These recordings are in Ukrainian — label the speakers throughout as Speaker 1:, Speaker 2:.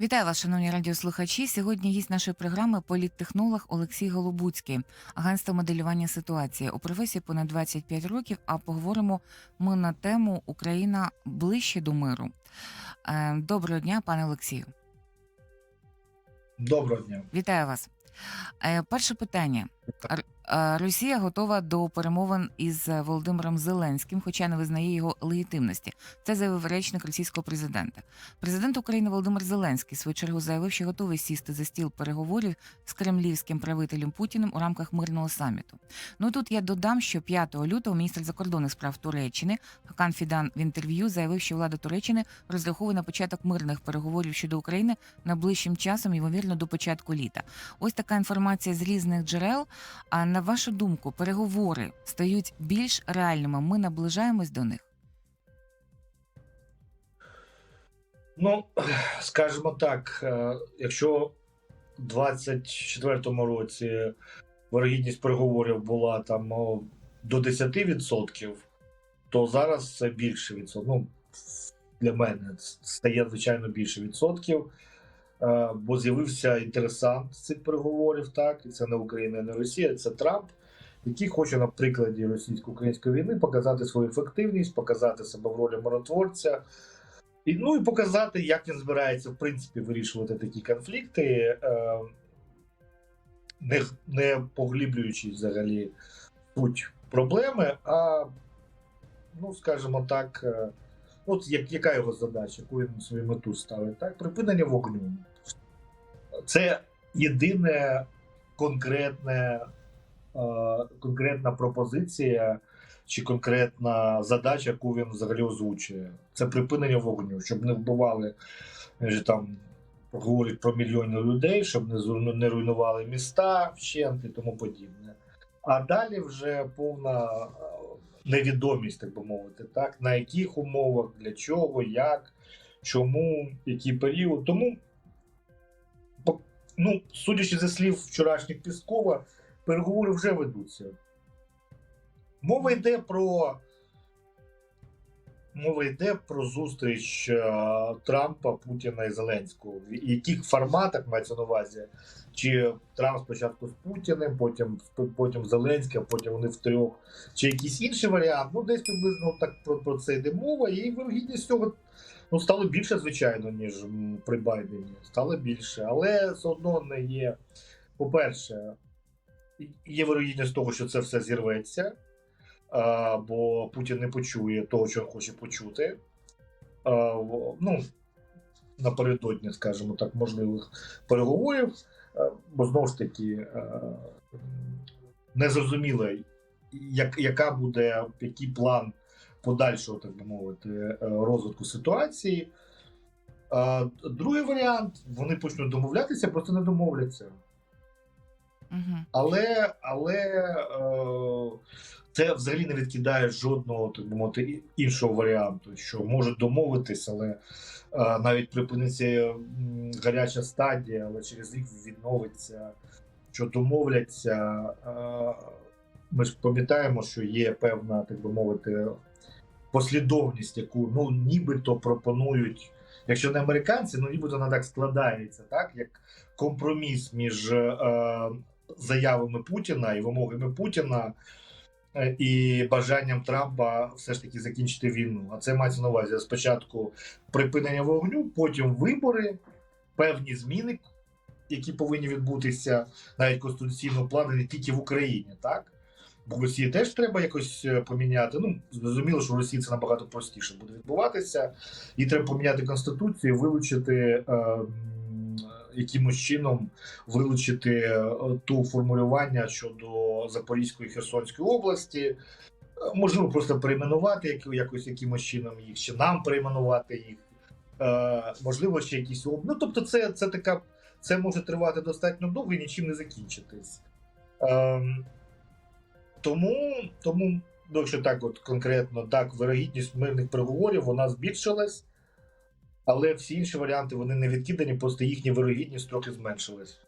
Speaker 1: Вітаю вас, шановні радіослухачі. Сьогодні гість нашої програми політтехнолог Олексій Голубуцький, агентство моделювання ситуації у професії понад 25 років. А поговоримо ми на тему Україна ближче до миру. Е, Доброго дня, пане Олексію.
Speaker 2: Доброго дня.
Speaker 1: Вітаю вас. Е, Перше питання. Е, Росія готова до перемовин із Володимиром Зеленським, хоча не визнає його легітимності. Це заявив речник російського президента. Президент України Володимир Зеленський свою чергу заявив, що готовий сісти за стіл переговорів з кремлівським правителем Путіним у рамках мирного саміту. Ну тут я додам, що 5 лютого міністр закордонних справ Туреччини Хакан Фідан в інтерв'ю заявив, що влада Туреччини розраховує на початок мирних переговорів щодо України найближчим часом, ймовірно, до початку літа. Ось така інформація з різних джерел. А на вашу думку, переговори стають більш реальними? Ми наближаємось до них?
Speaker 2: Ну, скажімо так, е, якщо в 24-му році вирогідність переговорів була там до 10%, то зараз це більше відсотків. Ну, для мене стає звичайно більше відсотків. Е, Бо з'явився інтересант цих переговорів, так, і це не Україна, не Росія, це Трамп, який хоче на прикладі російсько-української війни показати свою ефективність, показати себе в ролі миротворця. І, ну і показати, як він збирається в принципі вирішувати такі конфлікти, е, не, не поглиблюючи взагалі суть проблеми, а, ну, скажімо так, е, от як, яка його задача, яку він свою мету ставить? Так? Припинення вогню. Це єдине конкретне, е, конкретна пропозиція чи конкретна задача, яку він взагалі озвучує. Це припинення вогню, щоб не вбивали там. Говорить про мільйони людей, щоб не не руйнували міста, вщент і тому подібне. А далі вже повна е, невідомість, так би мовити, так на яких умовах, для чого, як, чому, який період. Тому, ну, судячи зі слів вчорашніх Піскова, переговори вже ведуться. Мова йде про. Мова йде про зустріч е, Трампа, Путіна і Зеленського. В яких форматах мається на увазі? Чи Трамп спочатку з Путіним, потім, потім Зеленський, а потім вони втрьох, чи якийсь інший варіант? Ну, десь приблизно так про, про це йде мова, і вирогідність цього ну, стало більше, звичайно, ніж при Байдені. Стало більше, але все одно не є. По-перше, є вирогідність того, що це все зірветься а, бо Путін не почує того, що хоче почути. А, ну, напередодні, скажімо так, можливих переговорів, бо знову ж таки незрозуміло, як, яка буде, який план подальшого, так би мовити, е, розвитку ситуації. Другий варіант: вони почнуть домовлятися, просто не домовляться.
Speaker 1: Угу.
Speaker 2: Але, але е, це взагалі не відкидає жодного так би мовити, іншого варіанту, що можуть домовитись, але е, навіть припиниться гаряча стадія, але через рік відновиться, що домовляться. Е, ми ж пам'ятаємо, що є певна, так би мовити, послідовність, яку ну, нібито пропонують. Якщо не американці, ну нібито вона так складається, так як компроміс між е, заявами Путіна і вимогами Путіна е, і бажанням Трампа все ж таки закінчити війну. А це мається на увазі спочатку припинення вогню, потім вибори, певні зміни, які повинні відбутися навіть конституційного плану не тільки в Україні, так? В Росії теж треба якось е, поміняти. Ну, зрозуміло, що в Росії це набагато простіше буде відбуватися. І треба поміняти конституцію, вилучити е, якимось чином вилучити е, ту формулювання щодо Запорізької Херсонської області. Е, Можливо, просто перейменувати якось якимось чином їх, чи нам перейменувати їх. Можливо, ще якісь об... Ну, тобто, це, це така, це може тривати достатньо довго і нічим не закінчитись. Тому, тому, ну, якщо так от конкретно, так, вирогідність мирних переговорів вона збільшилась, але всі інші варіанти вони не відкидані, просто їхня вирогідність трохи зменшилась.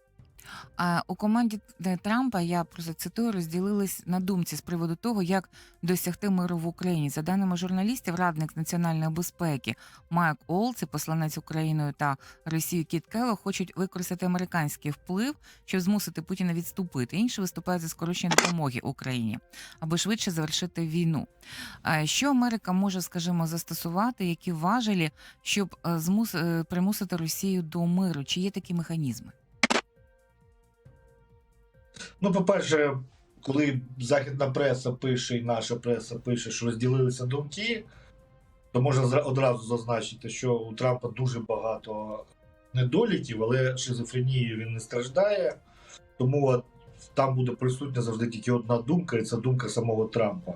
Speaker 1: А у команді Трампа я просто цитую, розділились на думці з приводу того, як досягти миру в Україні. За даними журналістів, радник національної безпеки Майк Олц і посланець Україною та Росією Кіт Келло хочуть використати американський вплив, щоб змусити Путіна відступити. Інші виступають за скорочення допомоги Україні, аби швидше завершити війну. Що Америка може, скажімо, застосувати, які важелі, щоб е, змус... е, примусити Росію до миру? Чи є такі механізми?
Speaker 2: Ну, по-перше, коли західна преса пише і наша преса пише, що розділилися думки, то можна одразу зазначити, що у Трампа дуже багато недоліків, але шизофренією він не страждає. Тому там буде присутня завжди тільки одна думка, і це думка самого Трампа.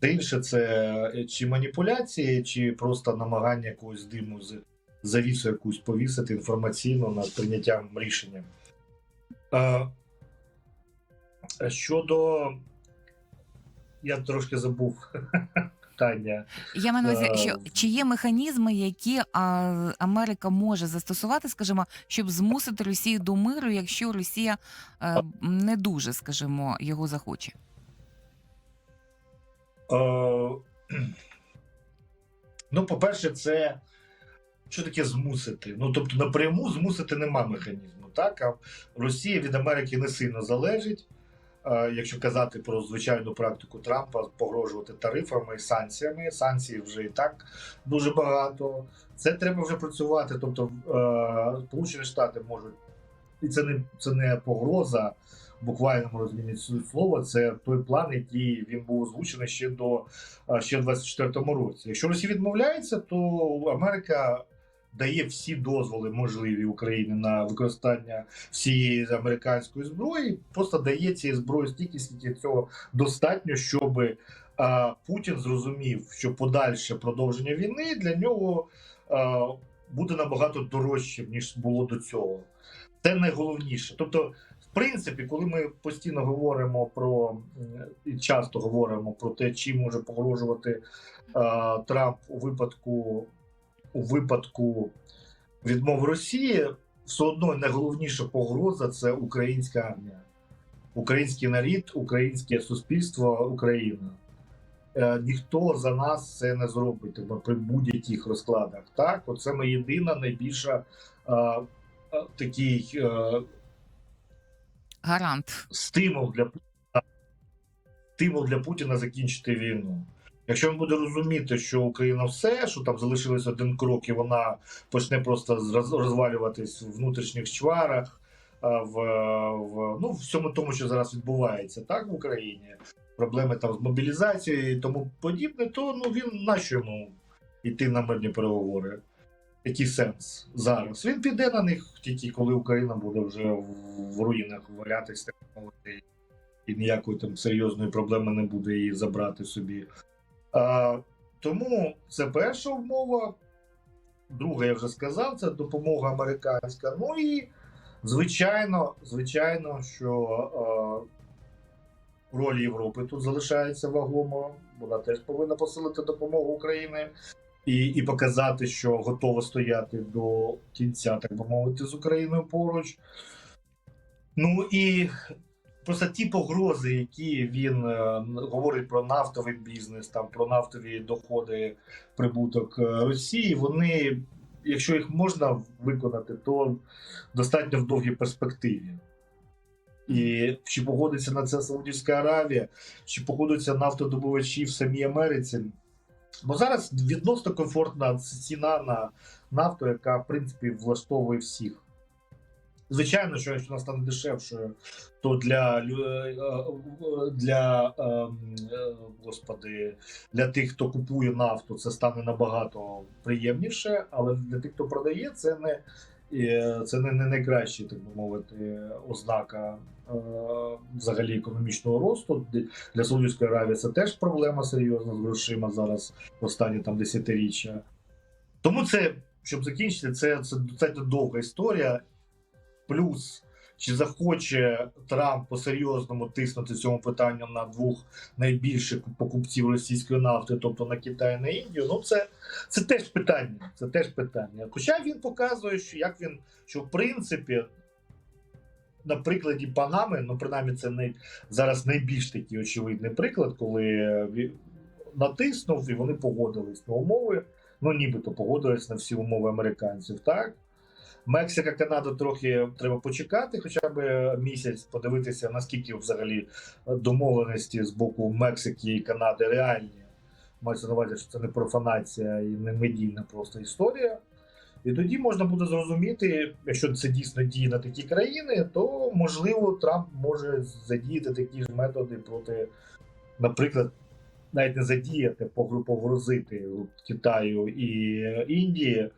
Speaker 2: Те інше це чи маніпуляції, чи просто намагання якогось диму з завісу якусь повісити інформаційно над прийняттям рішення. Е, Щодо. Я трошки забув питання.
Speaker 1: Я маю на увазі,
Speaker 2: Е,
Speaker 1: що чи є механізми, які а, Америка може застосувати, скажімо, щоб змусити Росію до миру, якщо Росія е, не дуже, скажімо, його захоче?
Speaker 2: Е, ну, по-перше, це що таке змусити? Ну, тобто, напряму змусити нема механізму. Так? А Росія від Америки не сильно залежить. Е, Якщо казати про звичайну практику Трампа, погрожувати тарифами і санкціями. Санкцій вже і так дуже багато. Це треба вже працювати. Тобто, е, Сполучені Штати можуть, і це не це не погроза в буквальному розумінні цього слова. Це той план, який він був озвучений ще до е, ще 24-му році. Якщо Росія відмовляється, то Америка дає всі дозволи можливі Україні на використання всієї американської зброї, просто дає цієї зброї стільки, скільки цього достатньо, щоб е, Путін зрозумів, що подальше продовження війни для нього е, буде набагато дорожчим ніж було до цього. Це найголовніше. Тобто, в принципі, коли ми постійно говоримо про і часто говоримо про те, чим може погрожувати е, Трамп у випадку у випадку відмови Росії, все одно найголовніша погроза це українська армія, український нарід, українське суспільство, Україна. Е, ніхто за нас це не зробить тобто, при будь-яких розкладах. Так, оце ми єдина найбільша е, е, такий е,
Speaker 1: Гарант.
Speaker 2: стимул для стимул для Путіна закінчити війну. Якщо він буде розуміти, що Україна все, що там залишилось один крок, і вона почне просто роз- розвалюватись в внутрішніх чварах, в, в ну, всьому тому, що зараз відбувається, так в Україні, проблеми там з мобілізацією і тому подібне, то ну він нащо йому йти на мирні переговори? Який сенс зараз? Він піде на них тільки коли Україна буде вже в, в руїнах мовити, і ніякої там серйозної проблеми не буде її забрати собі. Тому це перша умова. Друга, я вже сказав, це допомога американська. Ну і звичайно, звичайно, що а, роль Європи тут залишається вагомою. Вона теж повинна посилити допомогу України і, і показати, що готова стояти до кінця, так би мовити, з Україною поруч. Ну і просто ті погрози, які він е, говорить про нафтовий бізнес, там про нафтові доходи, прибуток е, Росії, вони, якщо їх можна виконати, то достатньо в довгій перспективі. І чи погодиться на це Саудівська Аравія, чи погодиться нафтодобувачі в самій Америці. Бо зараз відносно комфортна ціна на нафту, яка в принципі влаштовує всіх. Звичайно, що якщо вона стане дешевшою, то для, лю- е, е, для ем, е, господи, для тих, хто купує нафту, це стане набагато приємніше, але для тих, хто продає, це не, е, це не, найкраща, так би мовити, ознака е, взагалі економічного росту. Для Саудівської Аравії це теж проблема серйозна з грошима зараз останні там десятиріччя. Тому це, щоб закінчити, це, це достатньо довга історія. Плюс, чи захоче Трамп по-серйозному тиснути цьому питанню на двох найбільших покупців російської нафти, тобто на Китай і на Індію, ну це, це теж питання. Це теж питання. Хоча він показує, що як він, що в принципі на прикладі Панами, ну принаймні, це не зараз найбільш такий очевидний приклад, коли ві- натиснув і вони погодились на умови. Ну, нібито погодились на всі умови американців. Так Мексика, Канада трохи треба почекати, хоча б місяць, подивитися, наскільки взагалі домовленості з боку Мексики і Канади реальні. Мається на увазі, що це не профанація і не медійна просто історія. І тоді можна буде зрозуміти, якщо це дійсно діє на такі країни, то можливо Трамп може задіяти такі ж методи проти, наприклад, навіть не задіяти, погрузити Китаю і Індії,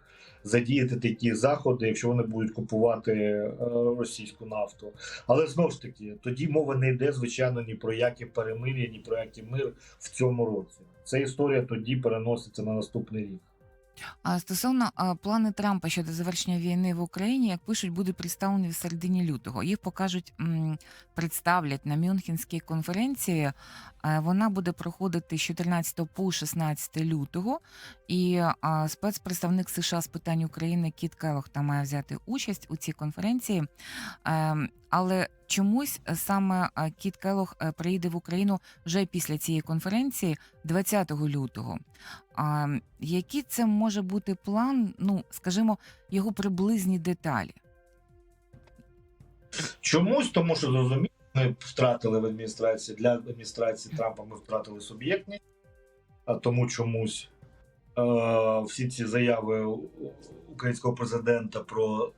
Speaker 2: задіяти такі заходи, якщо вони будуть купувати е, російську нафту. Але знову ж таки, тоді мова не йде, звичайно, ні про які перемир'я, ні про який мир в цьому році. Ця історія тоді переноситься на наступний рік.
Speaker 1: А стосовно плани Трампа щодо завершення війни в Україні, як пишуть, буде представлені в середині лютого. Їх покажуть, представлять на Мюнхенській конференції. Е, Вона буде проходити з 14 по 16 лютого. І спецпредставник США з питань України Кіт Келох там має взяти участь у цій конференції. Ем, Але чомусь саме Кіт Келох е, приїде в Україну вже після цієї конференції, 20 лютого. А який це може бути план? Ну, скажімо, його приблизні деталі.
Speaker 2: Чомусь, тому що зрозуміло, ми втратили в адміністрації для адміністрації Трампа. Ми втратили суб'єктність, а тому чомусь е, всі ці заяви українського президента про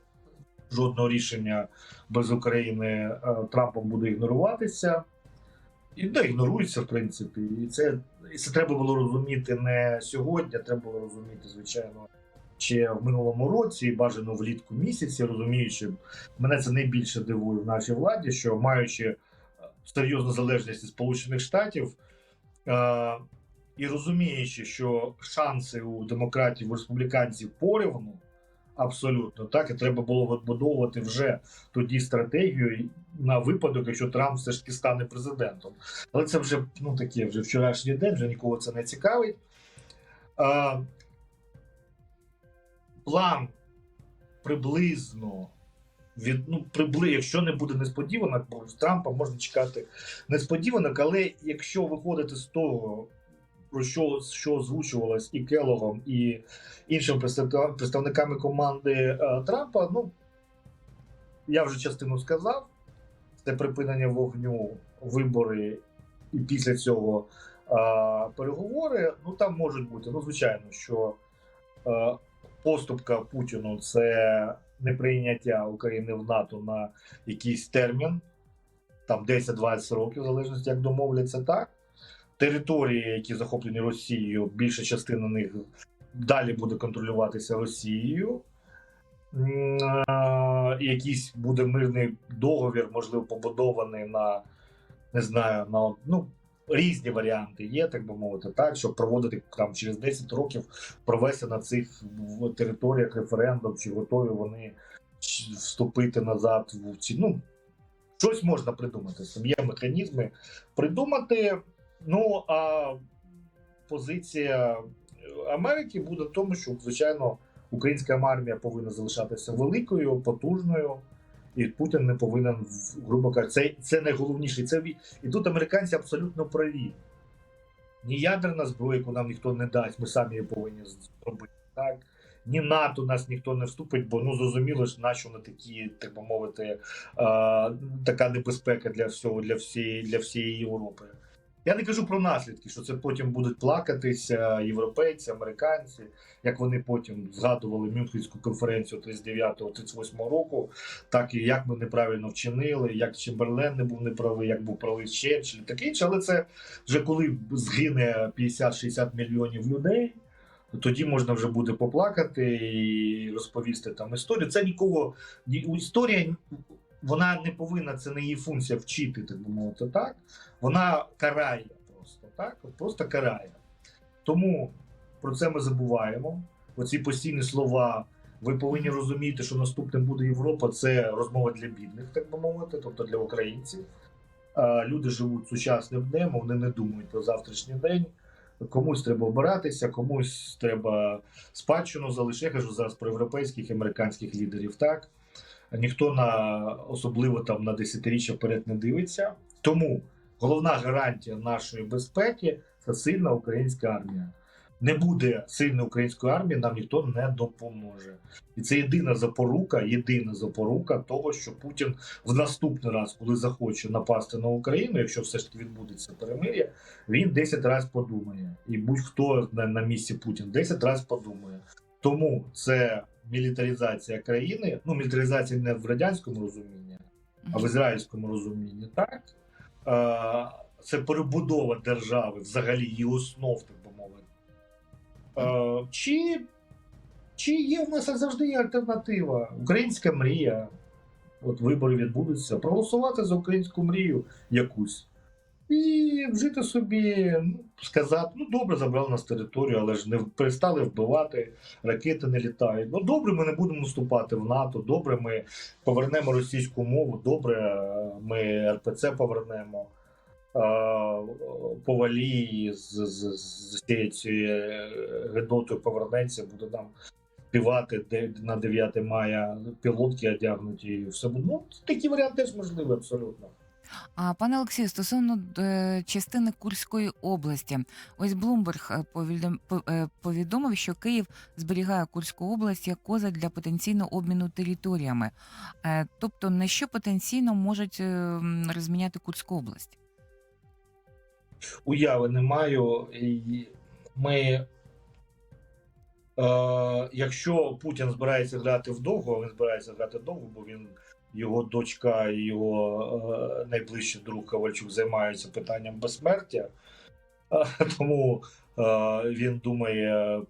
Speaker 2: жодного рішення без України е, Трампом буде ігноруватися. І да, ігнорується, в принципі. І це, і це треба було розуміти не сьогодні, а треба було розуміти, звичайно, ще в минулому році, і бажано влітку місяці, розуміючи, мене це найбільше дивує в нашій владі, що маючи е, серйозну залежність від Сполучених Штатів е, і розуміючи, що шанси у демократів, у республіканців порівну, абсолютно так, і треба було відбудовувати вже тоді стратегію на випадок, якщо Трамп все ж таки стане президентом. Але це вже ну таке, вже вчорашній день, вже нікого це не цікавить. Е, план приблизно від ну прибли, якщо не буде несподіванок, бо Трампа можна чекати несподіванок, але якщо виходити з того, про що, що озвучувалось і Келогом, і іншими представника- представниками команди е, Трампа, ну я вже частину сказав. Це припинення вогню, вибори, і після цього е, переговори. Ну там можуть бути. Ну, звичайно, що е, поступка Путіну це неприйняття України в НАТО на якийсь термін, там 10-20 років, в залежності як домовляться так. Території, які захоплені Росією, більша частина них далі буде контролюватися Росією. Якийсь буде мирний договір, можливо, побудований на не знаю, на ну, різні варіанти є, так би мовити, так, щоб проводити там через 10 років провести на цих територіях референдум, чи готові вони вступити назад в ці. Ну, щось можна придумати. Там є механізми придумати. Ну а позиція Америки буде в тому, що звичайно українська армія повинна залишатися великою, потужною. І Путін не повинен, грубо кажучи, це, це найголовніше. Це і тут американці абсолютно праві. Ні ядерна зброя, яку нам ніхто не дасть, ми самі її повинні зробити. Так? Ні НАТО нас ніхто не вступить, бо ну зрозуміло ж, на що на такі, так би мовити, е, така небезпека для всього, для всієї, для всієї Європи. Я не кажу про наслідки, що це потім будуть плакатися європейці, американці, як вони потім згадували Мюнхенську конференцію 39-38 року, так і як ми неправильно вчинили, як Чемберлен не був неправий, як був правий Черчилль, таке інше. Але це вже коли згине 50-60 мільйонів людей. Тоді можна вже буде поплакати і розповісти там історію. Це нікого ні- історія вона не повинна, це не її функція вчити, так би мовити, так. Вона карає просто так, просто карає. Тому про це ми забуваємо. Оці постійні слова. Ви повинні розуміти, що наступним буде Європа. Це розмова для бідних, так би мовити, тобто для українців. Люди живуть сучасним днем, вони не думають про завтрашній день. Комусь треба обиратися, комусь треба спадщину залишити. Я кажу зараз про європейських і американських лідерів. Так ніхто на особливо там на десятиріччя вперед не дивиться. Тому головна гарантія нашої безпеки це сильна українська армія. Не буде сильної української армії, нам ніхто не допоможе. І це єдина запорука, єдина запорука того, що Путін в наступний раз, коли захоче напасти на Україну, якщо все ж таки відбудеться перемир'я, він 10 разів подумає. І будь-хто на, місці Путін 10 разів подумає. Тому це мілітаризація країни, ну мілітаризація не в радянському розумінні, а в ізраїльському розумінні, так. Це перебудова держави, взагалі її основ, так би мовити. Чи, чи є в нас як завжди є альтернатива? Українська мрія. От вибори відбудуться. Проголосувати за українську мрію якусь. І вжити собі, ну, сказати, ну добре, забрали нас територію, але ж не перестали вбивати, ракети не літають. Ну добре, ми не будемо вступати в НАТО, добре, ми повернемо російську мову, добре, е, ми РПЦ повернемо. Е, Повалі з, з, з цією цією Гедотою повернеться, буде нам співати на 9 мая пілотки одягнуті і все буде. Ну, такі варіанти теж можливі абсолютно.
Speaker 1: А пане Олексію, стосовно е, частини Курської області, ось Блумберг е, е, повідомив, що Київ зберігає Курську область як коза для потенційного обміну територіями. Е, тобто, на що потенційно можуть е, розміняти Курську область?
Speaker 2: уяви не маю. Ми, е, якщо Путін збирається грати вдовго, він збирається грати довго, бо він, його дочка і його е, найближчий друг Ковальчук займаються питанням безсмертя. Тому е, він думає,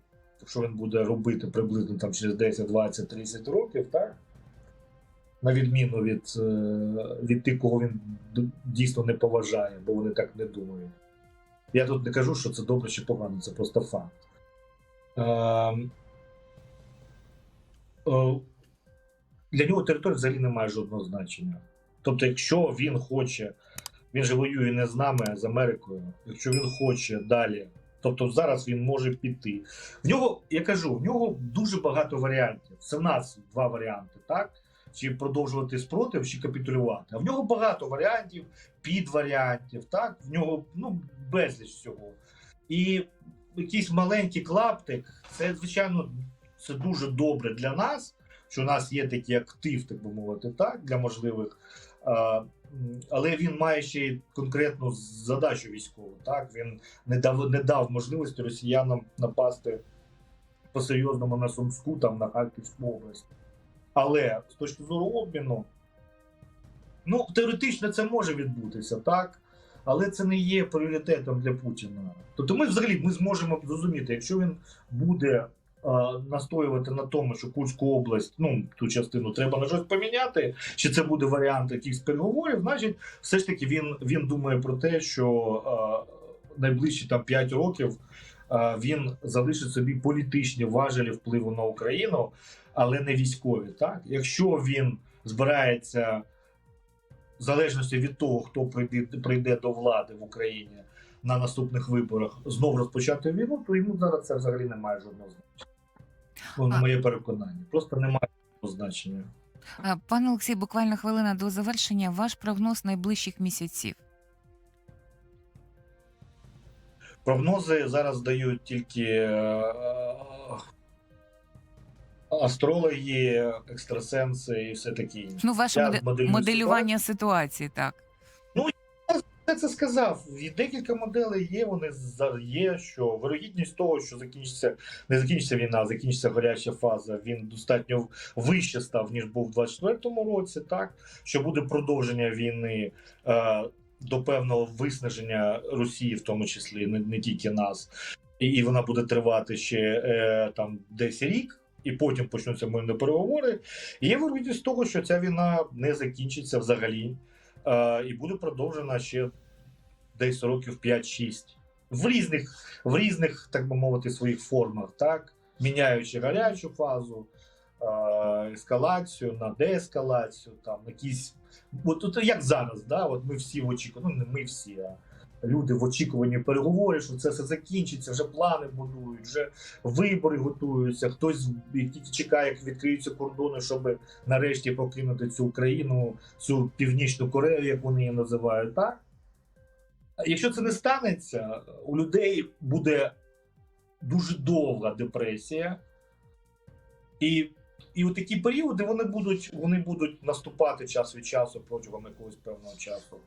Speaker 2: що він буде робити приблизно там через 10, 20, 30 років, так? На відміну від, е, від тих, кого він дійсно не поважає, бо вони так не думають. Я тут не кажу, що це добре чи погано, це просто факт. Для нього територія взагалі не має жодного значення. Тобто, якщо він хоче, він же воює не з нами, а з Америкою. Якщо він хоче далі, тобто зараз він може піти. В нього, я кажу, в нього дуже багато варіантів. Це в нас два варіанти, так? Чи продовжувати спротив, чи капітулювати. А в нього багато варіантів, підваріантів, так? В нього ну, безліч всього. І якийсь маленький клаптик, це, звичайно, це дуже добре для нас, що у нас є такий актив, так би мовити, так, для можливих. Але він має ще й конкретну задачу військову. Так? Він не дав, не дав можливості росіянам напасти по-серйозному на Сумську, там, на Харківську область. Але з точки зору обміну, ну, теоретично це може відбутися, так? Але це не є пріоритетом для Путіна. Тобто ми взагалі ми зможемо зрозуміти, якщо він буде настоювати на тому, що Курську область, ну ту частину треба на щось поміняти, чи це буде варіант якихось переговорів, значить, все ж таки він, він думає про те, що найближчі там 5 років він залишить собі політичні важелі впливу на Україну, але не військові. Так, якщо він збирається в залежності від того, хто прийде, прийде до влади в Україні на наступних виборах, знов розпочати війну, то йому зараз це взагалі не має жодного значення. Ну, на моє переконання. Просто немає значення.
Speaker 1: Е, Пане Олексій, буквально хвилина до завершення. Ваш прогноз найближчих місяців.
Speaker 2: Прогнози зараз дають тільки е, астрологи, екстрасенси і все таке інше.
Speaker 1: Ну, ваше моделювання ситуації, так.
Speaker 2: Я це сказав. І декілька моделей є. Вони за- є, що вирогідність того, що закінчиться, не закінчиться війна, закінчиться гаряча фаза. Він достатньо вище став ніж був у 24-му році. Так що буде продовження війни е, до певного виснаження Росії, в тому числі не, не тільки нас, і, і вона буде тривати ще е, там десь рік. І потім почнуться мирні переговори. І є вирогідність того, що ця війна не закінчиться взагалі е, і буде продовжена ще десь років 5-6. В різних, в різних, так би мовити, своїх формах, так? Міняючи гарячу фазу, е, ескалацію на деескалацію, там якісь. От, от як зараз, да? От ми всі очікуємо, ну не ми всі, а люди в очікуванні переговорів, що це все закінчиться, вже плани будують, вже вибори готуються. Хтось тільки чекає, як відкриються кордони, щоб нарешті покинути цю Україну, цю північну Корею, як вони її називають, так? Якщо це не станеться, у людей буде дуже довга депресія, і, і у такі періоди вони будуть, вони будуть наступати час від часу протягом якогось певного часу.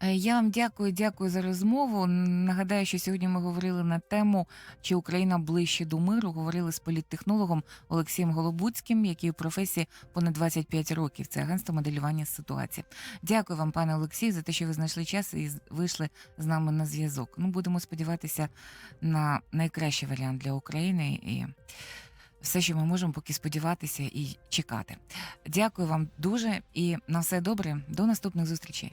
Speaker 1: Е, Я вам дякую, дякую за розмову. Нагадаю, що сьогодні ми говорили на тему, чи Україна ближче до миру. Говорили з політтехнологом Олексієм Голобуцьким, який у професії понад 25 років. Це агентство моделювання ситуації. Дякую вам, пане Олексію, за те, що ви знайшли час і вийшли з нами на зв'язок. Ну, будемо сподіватися на найкращий варіант для України і все, що ми можемо, поки сподіватися і чекати. Дякую вам дуже і на все добре. До наступних зустрічей.